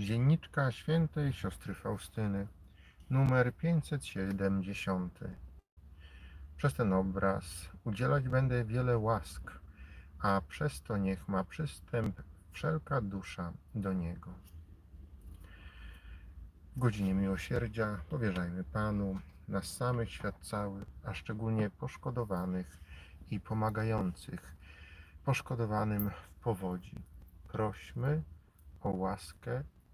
Dzienniczka świętej siostry Faustyny, numer 570. Przez ten obraz udzielać będę wiele łask, a przez to niech ma przystęp wszelka dusza do Niego. W godzinie miłosierdzia powierzajmy Panu nas samych, świat cały, a szczególnie poszkodowanych i pomagających poszkodowanym w powodzi. Prośmy o łaskę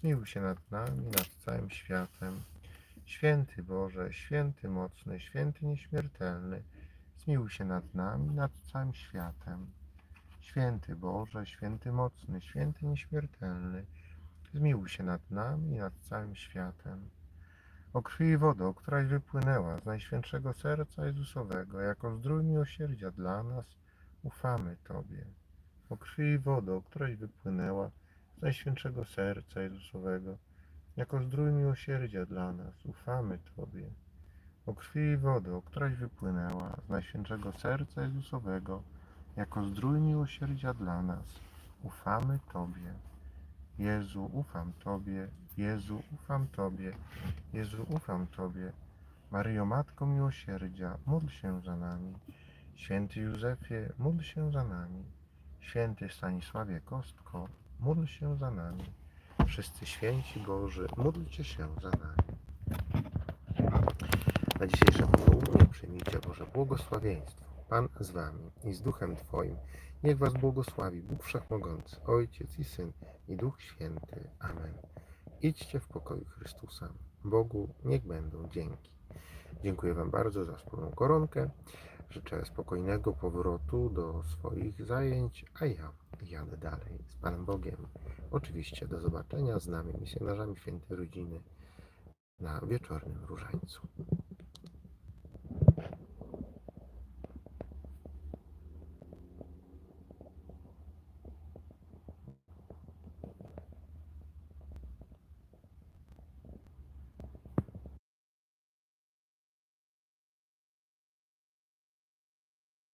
zmiłuj się nad nami, nad całym światem. Święty Boże, święty mocny, święty nieśmiertelny, zmiłuj się nad nami, nad całym światem. Święty Boże, święty mocny, święty nieśmiertelny, zmiłuj się nad nami nad całym światem. O krwi i wodo, któraś wypłynęła z Najświętszego Serca Jezusowego, jako zdrój miłosierdzia dla nas, ufamy Tobie. O krwi i wodo, któraś wypłynęła Najświętszego Serca Jezusowego, jako zdrój miłosierdzia dla nas, ufamy Tobie. O krwi i wodo, któraś wypłynęła z Najświętszego Serca Jezusowego, jako zdrój miłosierdzia dla nas, ufamy Tobie. Jezu, ufam Tobie, Jezu, ufam Tobie, Jezu, ufam Tobie. Maryjo, Matko Miłosierdzia, módl się za nami. Święty Józefie, módl się za nami. Święty Stanisławie Kostko, módl się za nami. Wszyscy święci Boży, módlcie się za nami. Na dzisiejsze popołudnie przyjmijcie Boże błogosławieństwo. Pan z Wami i z Duchem Twoim. Niech Was błogosławi Bóg Wszechmogący, Ojciec i Syn i Duch Święty. Amen. Idźcie w pokoju Chrystusa. Bogu niech będą dzięki. Dziękuję Wam bardzo za wspólną koronkę. Życzę spokojnego powrotu do swoich zajęć, a ja jadę dalej z Panem Bogiem. Oczywiście do zobaczenia z nami, misjonarzami Świętej Rodziny na wieczornym różańcu.